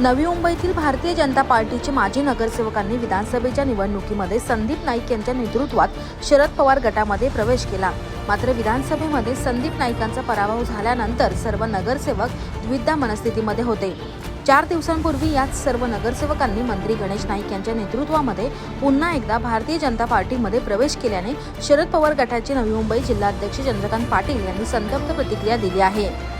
नवी मुंबईतील भारतीय जनता पार्टीचे माजी नगरसेवकांनी विधानसभेच्या निवडणुकीमध्ये संदीप नाईक यांच्या नेतृत्वात शरद पवार गटामध्ये प्रवेश केला. मात्र विधानसभेमध्ये संदीप नाईकांचा पराभव झाल्यानंतर सर्व नगरसेवक द्विधा मनस्थितीमध्ये होते. चार दिवसांपूर्वी याच सर्व नगरसेवकांनी मंत्री गणेश नाईक यांच्या नेतृत्वामध्ये पुन्हा एकदा भारतीय जनता पार्टीमध्ये प्रवेश केल्याने शरद पवार गटाचे नवी मुंबई जिल्हाध्यक्ष चंद्रकांत पाटील यांनी संतप्त प्रतिक्रिया दिली आहे.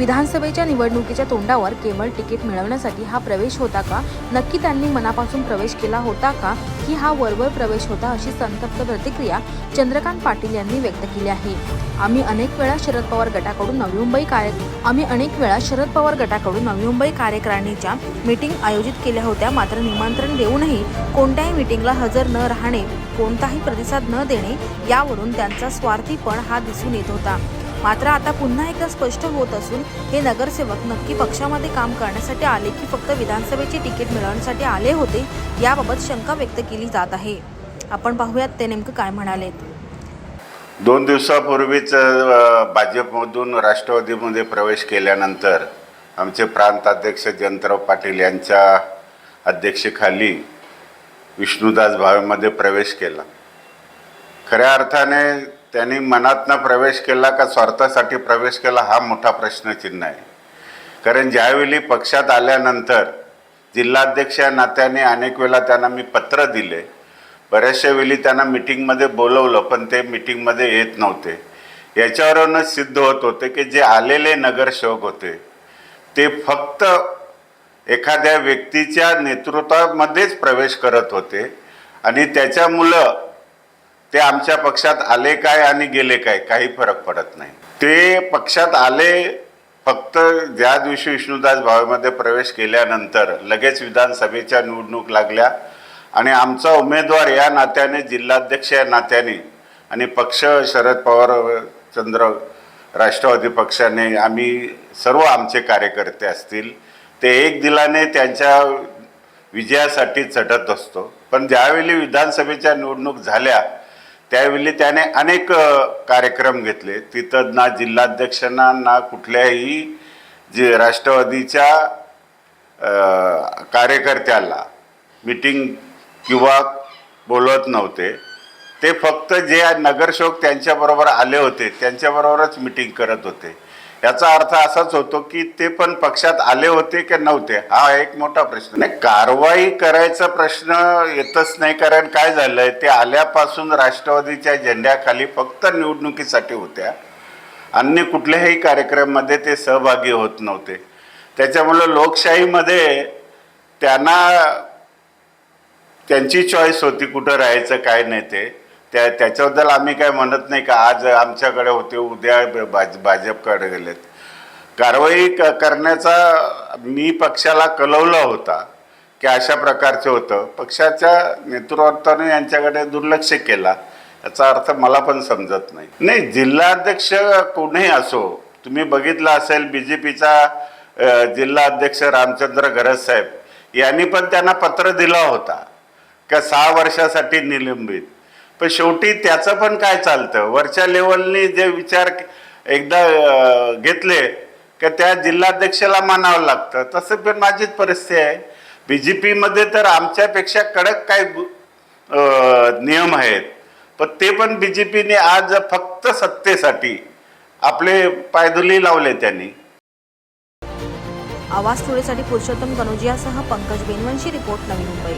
विधानसभेच्या निवडणुकीच्या तोंडावर केवळ तिकीट मिळवण्यासाठी हा प्रवेश होता का? नक्की त्यांनी मनापासून प्रवेश केला होता का? की हा वरवर प्रवेश होता अशी संतप्त प्रतिक्रिया चंद्रकांत पाटील यांनी व्यक्त केली आहे. आम्ही अनेक वेळा शरद पवार गटाकडून नवी मुंबई कार्य आम्ही अनेक वेळा शरद पवार गटाकडून नवी मुंबई कार्यकारिणीच्या मीटिंग आयोजित केल्या होत्या. मात्र निमंत्रण देऊनही कोणत्याही मीटिंगला हजर न राहणे कोणताही प्रतिसाद न देणे यावरून त्यांचा स्वार्थीपण हा दिसून येत होता. मात्र आता पुन्हा एकदा स्पष्ट होत असून हे नगरसेवक नक्की पक्षामध्ये काम करण्यासाठी आले की फक्त विधानसभेची तिकीट मिळवण्यासाठी आले होते याबाबत शंका व्यक्त केली जात आहे. आपण पाहूयात ते नेमकं काय म्हणाले दोन दिवसापूर्वीच भाजपमधून राष्ट्रवादीमध्ये प्रवेश केल्यानंतर आमचे प्रांताध्यक्ष जयंतराव पाटील यांच्या अध्यक्षेखाली विष्णुदास भावेमध्ये प्रवेश केला. खऱ्या अर्थाने त्यांनी मनातनं प्रवेश केला का स्वार्थासाठी प्रवेश केला हा मोठा प्रश्नचिन्ह आहे. कारण ज्यावेळी पक्षात आल्यानंतर जिल्हाध्यक्ष या नात्याने अनेक वेळा त्यांना मी पत्र दिले. बऱ्याचशा वेळी त्यांना मिटिंगमध्ये बोलवलं पण ते मिटिंगमध्ये येत नव्हते. याच्यावरूनच सिद्ध होत होते की जे आलेले नगरसेवक होते ते फक्त एखाद्या व्यक्तीच्या नेतृत्वामध्येच प्रवेश करत होते आणि त्याच्यामुळं ते आमच्या पक्षात आले काय आणि गेले काय काही फरक पडत नाही. ते पक्षात आले फक्त ज्या दिवशी विष्णुदास भावेमध्ये प्रवेश केल्यानंतर लगेच विधानसभेच्या निवडणूक लागल्या आणि आमचा उमेदवार या नात्याने जिल्हाध्यक्ष या नात्याने आणि पक्ष शरद पवार चंद्र राष्ट्रवादी पक्षाने आम्ही सर्व आमचे कार्यकर्ते असतील ते एक दिलाने त्यांच्या विजयासाठी चढत असतो. पण ज्यावेळी विधानसभेच्या निवडणूक झाल्या त्यावेळी त्याने अनेक कार्यक्रम घेतले. तिथं ना जिल्हाध्यक्षांना ना कुठल्याही जे राष्ट्रवादीच्या कार्यकर्त्याला मीटिंग किंवा बोलवत नव्हते. ते फक्त जे नगरसेवक त्यांच्याबरोबर आले होते त्यांच्याबरोबरच मिटिंग करत होते. याचा अर्थ असाच होतो की ते पण पक्षात आले होते की नव्हते? हा एक मोठा प्रश्न. नाही कारवाई करायचा प्रश्न येतच नाही कारण काय झालंय? ते आल्यापासून राष्ट्रवादीच्या झेंड्याखाली फक्त निवडणुकीसाठी होत्या. अन्य कुठल्याही कार्यक्रमामध्ये ते सहभागी होत नव्हते. त्याच्यामुळं लोकशाहीमध्ये त्यांना त्यांची चॉईस होती कुठं राहायचं काय नाही ते. त्या त्याच्याबद्दल आम्ही काय म्हणत नाही का? आज आमच्याकडे होते उद्या भाज भाजपकडे गेलेत. कारवाई क करण्याचा मी पक्षाला कलवला होता की अशा प्रकारचं होतं. पक्षाच्या नेतृत्वाने यांच्याकडे दुर्लक्ष केला. याचा अर्थ मला पण समजत नाही. नाही जिल्हाध्यक्ष कोणीही असो तुम्ही बघितलं असेल बी जे पीचा जिल्हा अध्यक्ष रामचंद्र घरस साहेब यांनी पण त्यांना पत्र दिला होता का सहा वर्षासाठी निलंबित. पण शेवटी त्याचं पण काय चालतं? वरच्या लेवलनी जे विचार एकदा घेतले का त्या जिल्हाध्यक्षाला मानावं लागतं. तसं पण माझीच परिस्थिती आहे. बी जे पीमध्ये तर आमच्यापेक्षा कडक काय नियम आहेत. पण ते पण बी जे पीने आज फक्त सत्तेसाठी आपले पायदुली लावले त्यांनी. आवाज थोडीसाठी पुरुषोत्तम कनोजियासह पंकज बेनवंशी रिपोर्ट नवी मुंबई.